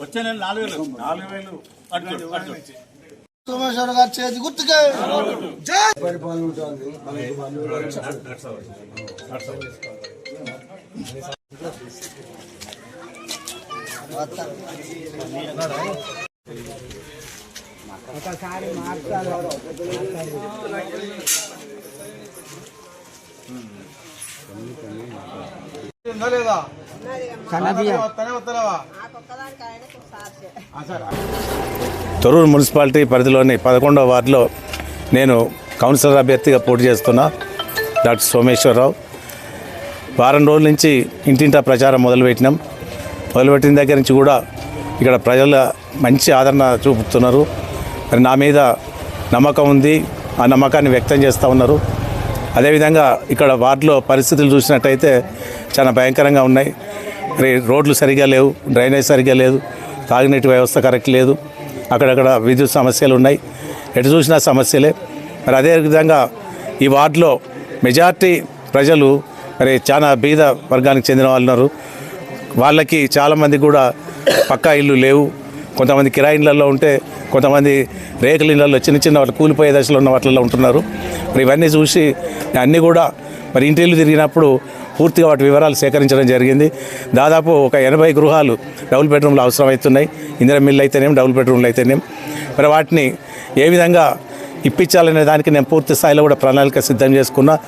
వచ్చే నెల నాలుగు వేలు. నాలుగు వేలు. అటు అటు సోమేశ్వర గారి చేతి గుర్తుకే. జై! పరిపాలన ఉంటుంది. ఉందా లేదా? తొరూరు మున్సిపాలిటీ పరిధిలోని పదకొండవ వార్డులో నేను కౌన్సిలర్ అభ్యర్థిగా పోటీ చేస్తున్నా డాక్టర్ సోమేశ్వరరావు. వారం రోజుల నుంచి ఇంటింటా ప్రచారం మొదలుపెట్టినాం. మొదలుపెట్టిన దగ్గర నుంచి కూడా ఇక్కడ ప్రజల మంచి ఆదరణ చూపుతున్నారు. మరి నా మీద నమ్మకం ఉంది ఆ నమ్మకాన్ని వ్యక్తం చేస్తూ ఉన్నారు. అదేవిధంగా ఇక్కడ వార్డులో పరిస్థితులు చూసినట్టయితే చాలా భయంకరంగా ఉన్నాయి. రోడ్లు సరిగా లేవు డ్రైనేజ్ సరిగా లేదు తాగునీటి వ్యవస్థ కరెక్ట్ లేదు అక్కడక్కడ విద్యుత్ సమస్యలు ఉన్నాయి. ఎటు చూసినా సమస్యలే. మరి అదేవిధంగా ఈ వార్డులో మెజార్టీ ప్రజలు మరి చాలా బీద వర్గానికి చెందిన వాళ్ళు ఉన్నారు. వాళ్ళకి చాలామంది కూడా పక్కా ఇల్లు లేవు. కొంతమంది కిరాయి ఇళ్ళల్లో ఉంటే కొంతమంది రేకుల ఇళ్ళల్లో చిన్న చిన్న వాళ్ళు కూలిపోయే దశలో ఉన్న వాటిల్లో ఉంటున్నారు. మరి ఇవన్నీ చూసి అన్నీ కూడా మరి ఇంటిల్లు తిరిగినప్పుడు పూర్తిగా వాటి వివరాలు సేకరించడం జరిగింది. దాదాపు ఒక ఎనభై గృహాలు డబుల్ బెడ్రూమ్లు అవసరమవుతున్నాయి. ఇందిరా మిల్లు అయితేనేం డబుల్ బెడ్రూమ్లు అయితేనేం. మరి వాటిని ఏ విధంగా ఇప్పించాలనే దానికి నేను పూర్తి స్థాయిలో కూడా ప్రణాళిక సిద్ధం చేసుకున్నా.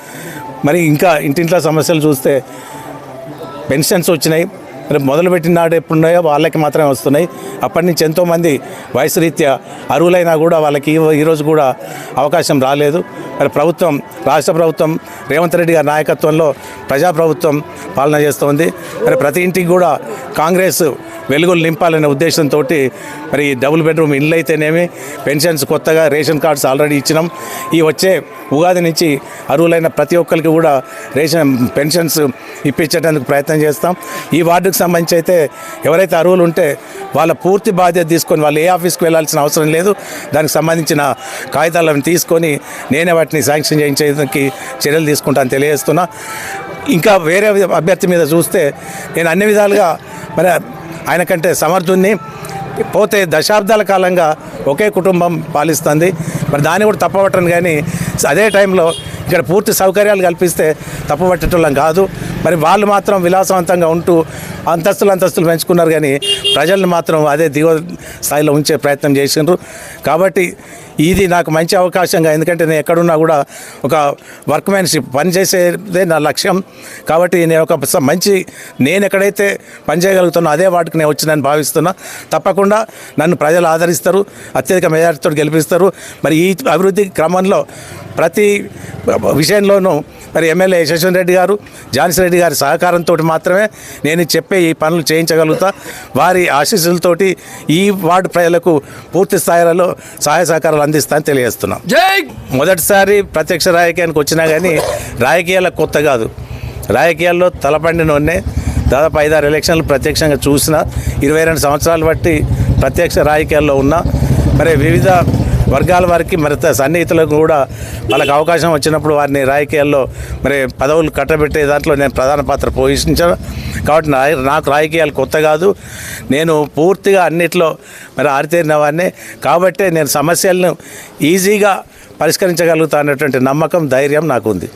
మరి ఇంకా ఇంటింట్లో సమస్యలు చూస్తే పెన్షన్స్ వచ్చినాయి. మొదలుపెట్టిన నాడు ఎప్పుడున్నాయో వాళ్ళకి మాత్రమే వస్తున్నాయి. అప్పటి నుంచి ఎంతోమంది వయసు రీత్యా అరువులైనా కూడా వాళ్ళకి ఈరోజు కూడా అవకాశం రాలేదు. మరి ప్రభుత్వం రాష్ట్ర ప్రభుత్వం రేవంత్ రెడ్డి గారి నాయకత్వంలో ప్రజాప్రభుత్వం పాలన చేస్తోంది. మరి ప్రతి ఇంటికి కూడా కాంగ్రెస్ వెలుగులు నింపాలనే ఉద్దేశంతో మరి డబుల్ బెడ్రూమ్ ఇల్లు అయితేనేమి పెన్షన్స్ కొత్తగా రేషన్ కార్డ్స్ ఆల్రెడీ ఇచ్చినాం. ఈ వచ్చే ఉగాది నుంచి అర్హులైన ప్రతి ఒక్కరికి కూడా రేషన్ పెన్షన్స్ ఇప్పించడానికి ప్రయత్నం చేస్తాం. ఈ వార్డుకు సంబంధించి అయితే ఎవరైతే అర్హులు ఉంటే వాళ్ళ పూర్తి బాధ్యత తీసుకొని వాళ్ళు ఏ ఆఫీస్కి వెళ్ళాల్సిన అవసరం లేదు. దానికి సంబంధించిన కాగితాలను తీసుకొని నేనే వాటిని శాంక్షన్ చేయించేందుకు చర్యలు తీసుకుంటాను తెలియజేస్తున్నా. ఇంకా వేరే అభ్యర్థి మీద చూస్తే నేను అన్ని విధాలుగా మరి ఆయన కంటే సమర్థుణ్ణి. పోతే దశాబ్దాల కాలంగా ఒకే కుటుంబం పాలిస్తుంది. మరి దాన్ని కూడా తప్పవటం కానీ అదే టైంలో ఇక్కడ పూర్తి సౌకర్యాలు కల్పిస్తే తప్పబట్టేటోళ్ళం కాదు. మరి వాళ్ళు మాత్రం విలాసవంతంగా ఉంటూ అంతస్తులు అంతస్తులు పెంచుకున్నారు కానీ ప్రజల్ని మాత్రం అదే దిగువ స్థాయిలో ఉంచే ప్రయత్నం చేసిండ్రు. కాబట్టి ఇది నాకు మంచి అవకాశంగా ఎందుకంటే నేను ఎక్కడున్నా కూడా ఒక వర్క్మెన్షిప్ పనిచేసేదే నా లక్ష్యం. కాబట్టి నేను ఒక స- మంచి నేను ఎక్కడైతే పని చేయగలుగుతానో అదే వాటికి నేను వచ్చిందని భావిస్తున్నా. తప్పకుండా నన్ను ప్రజలు ఆదరిస్తారు అత్యధిక మెజారిటీతో గెలిపిస్తారు. మరి ఈ అభివృద్ధి క్రమంలో ప్రతి విషయంలోనూ మరి ఎమ్మెల్యే యశస్వన్ రెడ్డి గారు జాన్సీ రెడ్డి గారి సహకారంతో మాత్రమే నేను చెప్పే ఈ పనులు చేయించగలుగుతా. వారి ఆశీస్సులతోటి ఈ వార్డు ప్రజలకు పూర్తి స్థాయిలో సహాయ సహకారాలు అందిస్తానని తెలియజేస్తున్నాం. జై! మొదటిసారి ప్రత్యక్ష రాజకీయానికి వచ్చినా కానీ రాజకీయాలకు కొత్త కాదు. రాజకీయాల్లో తలపండినోన్నే దాదాపు ఐదారు ఎలక్షన్లు ప్రత్యక్షంగా చూసిన ఇరవై రెండు సంవత్సరాలు బట్టి ప్రత్యక్ష రాజకీయాల్లో ఉన్నా మరి వివిధ వర్గాల వారికి మరి సన్నిహితులకు కూడా వాళ్ళకి అవకాశం వచ్చినప్పుడు వారిని రాజకీయాల్లో మరి పదవులు కట్టబెట్టే దాంట్లో నేను ప్రధాన పాత్ర పోషించాను. కాబట్టి నా నాకు రాజకీయాలు కొత్త కాదు. నేను పూర్తిగా అన్నిట్లో మరి ఆరితేరిన వాడిని. కాబట్టే నేను సమస్యలను ఈజీగా పరిష్కరించగలుగుతా అన్నటువంటి నమ్మకం ధైర్యం నాకు ఉంది.